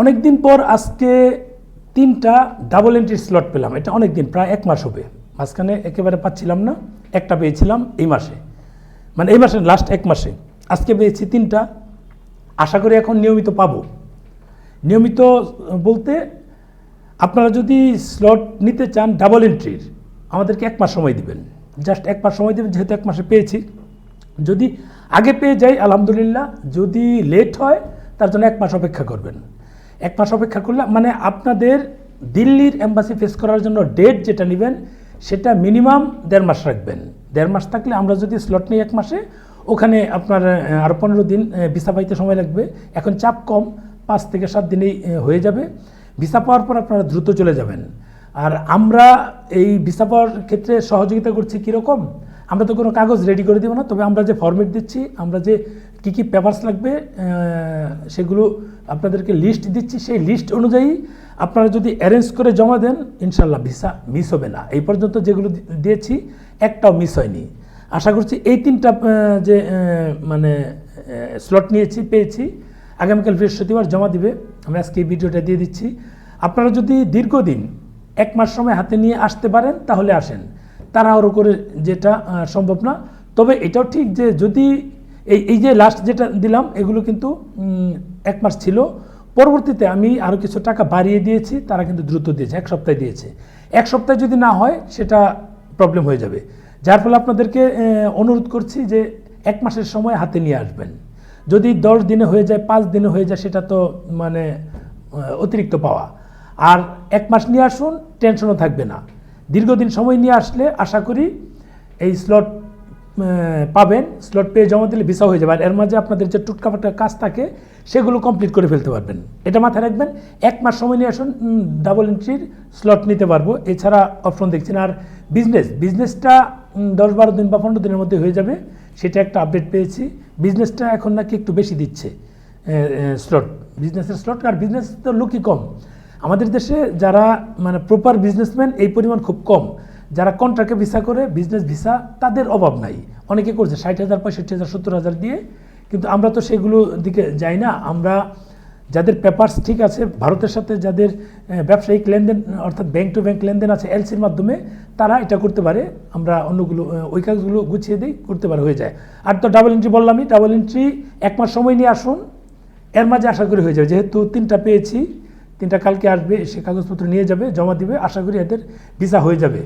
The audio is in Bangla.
অনেক দিন পর আজকে তিনটা ডাবল এন্ট্রি স্লট পেলাম। এটা অনেক দিন প্রায় এক মাস হবে। মাঝখানে একেবারে পাচ্ছিলাম না, একটা পেয়েছিলাম এই মাসে। মানে এই মাসে লাস্ট এক মাসে। আজকে পেয়েছি তিনটা। আশা করি এখন নিয়মিত পাব। নিয়মিত বলতে আপনারা যদি স্লট নিতে চান ডাবল এন্ট্রির আমাদেরকে এক মাস সময় দিবেন। জাস্ট এক মাস সময় দেবেন, যেহেতু এক মাসে পেয়েছি। যদি আগে পেয়ে যাই, আলহামদুলিল্লাহ। যদি লেট হয়, তার জন্য এক মাস অপেক্ষা করবেন। এক মাস অপেক্ষা করলাম। মানে আপনাদের দিল্লির এম্বাসি ফেস করার জন্য ডেট যেটা নেবেন, সেটা মিনিমাম দেড় মাস রাখবেন। দেড় মাস থাকলে আমরা যদি স্লট নিই এক মাসে, ওখানে আপনার আরও পনেরো দিন ভিসা পাইতে সময় লাগবে। এখন চাপ কম, পাঁচ থেকে সাত দিনেই হয়ে যাবে। ভিসা পাওয়ার পর আপনারা দ্রুত চলে যাবেন। আর আমরা এই ভিসা পাওয়ার ক্ষেত্রে সহযোগিতা করছি কীরকম? আমরা তো কোনো কাগজ রেডি করে দেবো না, তবে আমরা যে ফর্মেট দিচ্ছি, আমরা যে কী কী পেপারস লাগবে সেগুলো আপনাদেরকে লিস্ট দিচ্ছি। সেই লিস্ট অনুযায়ী আপনারা যদি অ্যারেঞ্জ করে জমা দেন ইনশাল্লাহ ভিসা মিস হবে না। এই পর্যন্ত যেগুলো দিয়েছি, একটাও মিস হয়নি। আশা করছি এই তিনটা যে মানে স্লট নিয়েছি, পেয়েছি, আগামীকাল বৃহস্পতিবার জমা দিবে। আমি আজকে এই ভিডিওটা দিয়ে দিচ্ছি। আপনারা যদি দীর্ঘদিন এক মাস সময় হাতে নিয়ে আসতে পারেন, তাহলে আসেন। তাড়াহুড়ো করে যেটা সম্ভব না। তবে এটাও ঠিক যে যদি এই এই যে লাস্ট যেটা দিলাম, এগুলো কিন্তু এক মাস ছিল। পরবর্তীতে আমি আরও কিছু টাকা বাড়িয়ে দিয়েছি, তারা কিন্তু দ্রুত দিয়েছে, এক সপ্তাহে দিয়েছে। এক সপ্তাহে যদি না হয়, সেটা প্রবলেম হয়ে যাবে। যার ফলে আপনাদেরকে অনুরোধ করছি যে এক মাসের সময় হাতে নিয়ে আসবেন। যদি দশ দিনে হয়ে যায়, পাঁচ দিনে হয়ে যায়, সেটা তো মানে অতিরিক্ত পাওয়া। আর এক মাস নিয়ে আসুন টেনশনও থাকবে না। দীর্ঘদিন সময় নিয়ে আসলে আশা করি এই স্লট পাবেন। স্লট পেয়ে জমা দিলে ভিসা হয়ে যাবে। আর এর মাঝে আপনাদের যে টুটকাপাটা কাজ থাকে, সেগুলো কমপ্লিট করে ফেলতে পারবেন। এটা মাথায় রাখবেন, এক মাস সময় নিয়ে আসুন ডাবল এন্ট্রির স্লট নিতে পারব। এছাড়া অপশন দেখছেন, আর বিজনেস বিজনেসটা দশ বারো দিন বা পনেরো দিনের মধ্যে হয়ে যাবে। সেটা একটা আপডেট পেয়েছি। বিজনেসটা এখন নাকি একটু বেশি দিচ্ছে স্লট বিজনেসের স্লট আর বিজনেস তো লোকই কম। আমাদের দেশে যারা মানে প্রপার বিজনেসম্যান এই পরিমাণ খুব কম। যারা কন্ট্রাক্টে ভিসা করে বিজনেস ভিসা তাদের অভাব নাই। অনেকে করছে, ষাট হাজার, পঁয়ষট্টি হাজার, সত্তর হাজার দিয়ে, কিন্তু আমরা তো সেগুলো দিকে যাই না। আমরা যাদের পেপারস ঠিক আছে, ভারতের সাথে যাদের ব্যবসায়িক লেনদেন, অর্থাৎ ব্যাংক টু ব্যাংক লেনদেন আছে এলসির মাধ্যমে, তারা এটা করতে পারে। আমরা অন্যগুলো ওই কাজগুলো গুছিয়ে দিই, করতে পারে হয়ে যায়। আর তো ডাবল এন্ট্রি বললামই ডাবল এন্ট্রি এক মাস সময় নিয়ে আসুন। এর মাঝে আশা করি হয়ে যাবে। যেহেতু তিনটা পেয়েছি তিনটা কালকে আসবে, সে কাগজপত্র নিয়ে যাবে, জমা দিবে, আশা করি এদের ভিসা হয়ে যাবে।